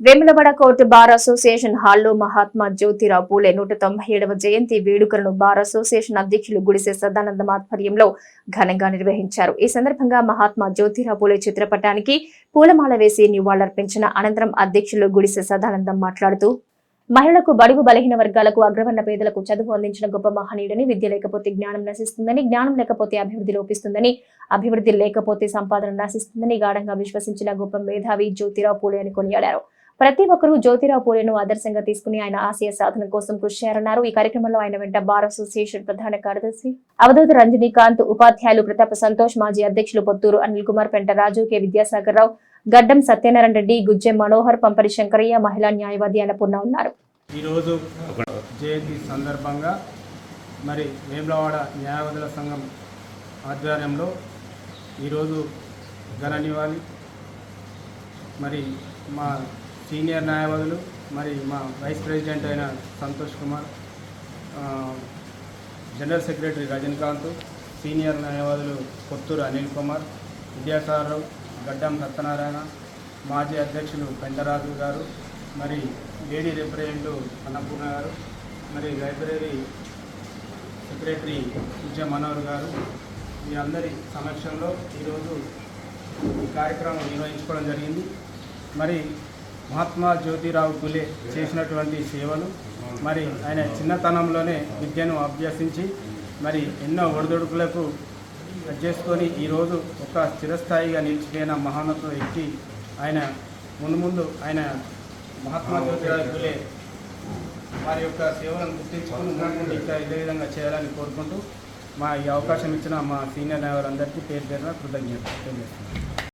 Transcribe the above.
Vemulawada court bar association హాల్లో మహాత్మా జ్యోతిరావు పూలే నూట తొంభై ఏడవ జయంతి వేడుకలను బార్ అసోసియేషన్ అధ్యక్షులు గుడిసె సదానందం ఆధ్వర్యంలో ఘనంగా నిర్వహించారు. ఈ సందర్భంగా మహాత్మా జ్యోతిరావు పూలే చిత్రపటానికి పూలమాల వేసి నివాళులర్పించిన అనంతరం అధ్యక్షులు గుడిసె సదానందం మాట్లాడుతూ మహిళలకు బడుగు బలహీన వర్గాలకు అగ్రవర్ణ పేదలకు చదువు అందించిన గొప్ప మహనీయుడని విద్య లేకపోతే జ్ఞానం నశిస్తుందని జ్ఞానం లేకపోతే అభివృద్ధి లోపిస్తుందని అభివృద్ధి లేకపోతే సంపాదన నశిస్తుందని గాఢంగా విశ్వసించిన గొప్ప మేధావి జ్యోతిరావు పూలే అని కొనియాడారు. ప్రతి ఒక్కరూ జ్యోతిరావు పూలేను ఆదర్శంగా తీసుకుని ఆయన ఆశయ సాధన కోసం కృషి చేయాలన్నారు. ఈ కార్యక్రమంలో ఆయన వెంట బార్ అసోసియేషన్ ప్రధాన కార్యదర్శి అవధూత రంజనీకాంత్ ఉపాధ్యాయులు ప్రతాప సంతోష్ మాజీ అధ్యక్షులు పొత్తూరు అనిల్ కుమార్ పెంట రాజు కె విద్యాసాగర్ రావు గడ్డం సత్యనారాయణ రెడ్డి గుజ్జె మనోహర్ పంపరి శంకరయ్య మహిళా న్యాయవాది అన్నపూర్ణ ఉన్నారు. ఈరోజు జయంతి సందర్భంగా మరి వేములవాడ న్యాయవాదుల సంఘం ఆధ్వర్యంలో ఈరోజు ఘన నివాళి. మరి మా సీనియర్ న్యాయవాదులు మరి మా వైస్ ప్రెసిడెంట్ అయిన Santosh Kumar general secretary Rajinikanth senior న్యాయవాదులు కొత్తూరు అనిల్ కుమార్ విద్యాసారరావు గడ్డం సత్యనారాయణ మాజీ అధ్యక్షులు పెండరాజు గారు మరి లేడీ రిప్రజెంటేటివ్ అన్నపూర్ణ గారు మరి లైబ్రరీ సెక్రటరీ విజయ మనోహర్ గారు మీ అందరి సమక్షంలో ఈరోజు ఈ కార్యక్రమం నిర్వహించుకోవడం జరిగింది. మరి మహాత్మా జ్యోతిరావు గులే చేసినటువంటి సేవలు. మరి ఆయన చిన్నతనంలోనే విద్యను అభ్యసించి మరి ఎన్నో ఒడిదొడుకులకు చేసుకొని ఈరోజు ఒక చిరస్థాయిగా నిలిచిపోయిన మహానత వ్యక్తి ఆయన ముందు ముందు ఆయన మహాత్మా జ్యోతిరావు గులే వారి యొక్క సేవలను గుర్తించుకుని ముందు ఇంకా ఇదే విధంగా చేయాలని కోరుకుంటూ మా ఈ అవకాశం ఇచ్చిన మా సీనియర్ నాయకులందరికీ పేరు పేరున కృతజ్ఞత తెలియజేస్తున్నాను.